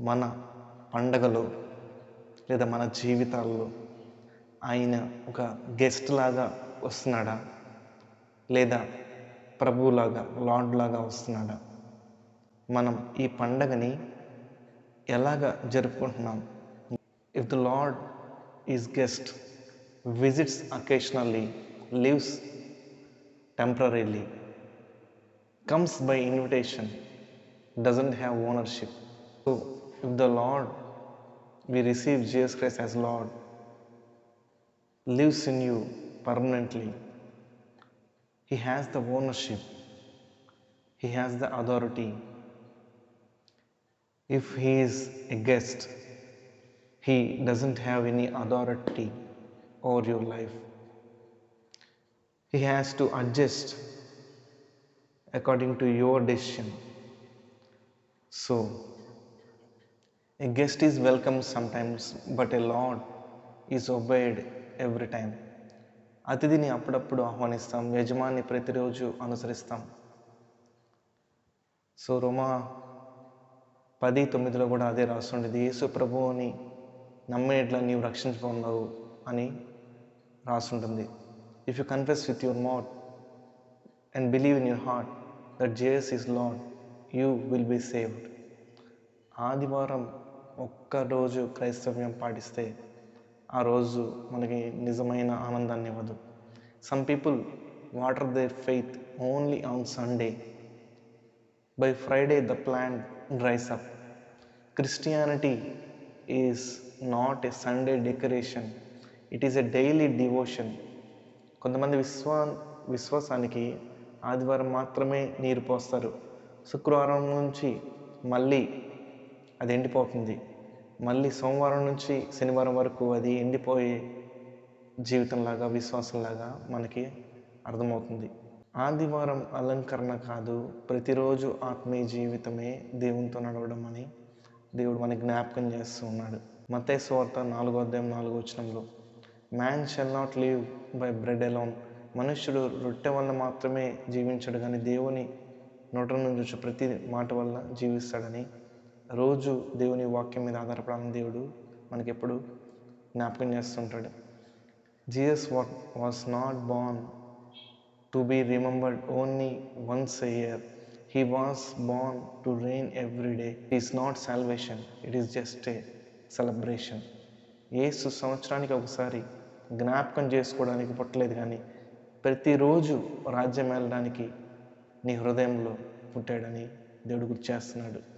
మన పండగలో లేదా మన జీవితాల్లో ఆయన ఒక గెస్ట్ లాగా వస్తున్నాడా? లేదా ప్రభువులాగా లార్డ్ లాగా వస్తున్నాడా? మనం ఈ పండగని ఎలాగ జరుపుకుంటున్నాం? If the Lord is guest visits occasionally lives temporarily comes by invitation doesn't have ownership so if the Lord, we receive Jesus Christ as Lord, lives in you permanently, He has the ownership, He has the authority. If He is a guest, He doesn't have any authority over your life. He has to adjust according to your decision. So, a guest is welcome sometimes, but a lord is obeyed every time. అతిథిని అప్పుడప్పుడు ఆహ్వానిస్తాం యజమాని ప్రతిరోజు అనుసరిస్తాం. So రోమా పది తొమ్మిదిలో కూడా అదే రాస్తుండేది. యేసు ప్రభువుని నమ్మేట్లా నీవు రక్షించుకున్నావు అని రాస్తుంటుంది. If you confess with your mouth and believe in your heart that Jesus is Lord you will be saved ఆదివారం ఒక్కరోజు క్రైస్తవ్యం పాటిస్తే ఆ రోజు మనకి నిజమైన ఆనందాన్ని ఇవ్వదు. Some people water their faith only on Sunday by Friday the plan dries up Christianity is not a Sunday decoration it is a daily devotion కొంతమంది విశ్వా విశ్వాసానికి ఆదివారం మాత్రమే నీరు పోస్తారు. శుక్రవారం నుంచి మళ్ళీ అది ఎండిపోతుంది. మళ్ళీ సోమవారం నుంచి శనివారం వరకు అది ఎండిపోయే జీవితంలాగా విశ్వాసంలాగా మనకి అర్థమవుతుంది. ఆదివారం అలంకరణ కాదు ప్రతిరోజు ఆత్మీయ జీవితమే దేవునితో నడవడం అని దేవుడు మనకి జ్ఞాపకం చేస్తూ ఉన్నాడు. మతేశ్వార్త నాలుగో అధ్యాయం నాలుగో వచనంలో man shall not live by bread alone మనుష్యుడు రొట్టె వల్ల మాత్రమే జీవించడు కానీ దేవుని నోట నుంచి ప్రతి మాట వల్ల జీవిస్తాడని రోజు దేవుని వాక్యం మీద ఆధారపడాలని దేవుడు మనకి ఎప్పుడు జ్ఞాపకం చేస్తుంటాడు. Jesus what was not born to be remembered only once a year he was born to reign every day is not salvation it is just a celebration Yesu సంవత్సరానికి ఒకసారి జ్ఞాపకం చేసుకోవడానికి పుట్టలేదు కానీ ప్రతిరోజు రాజ్యం వెళ్ళడానికి నీ హృదయంలో పుట్టాడని దేవుడు గుర్తు చేస్తున్నాడు.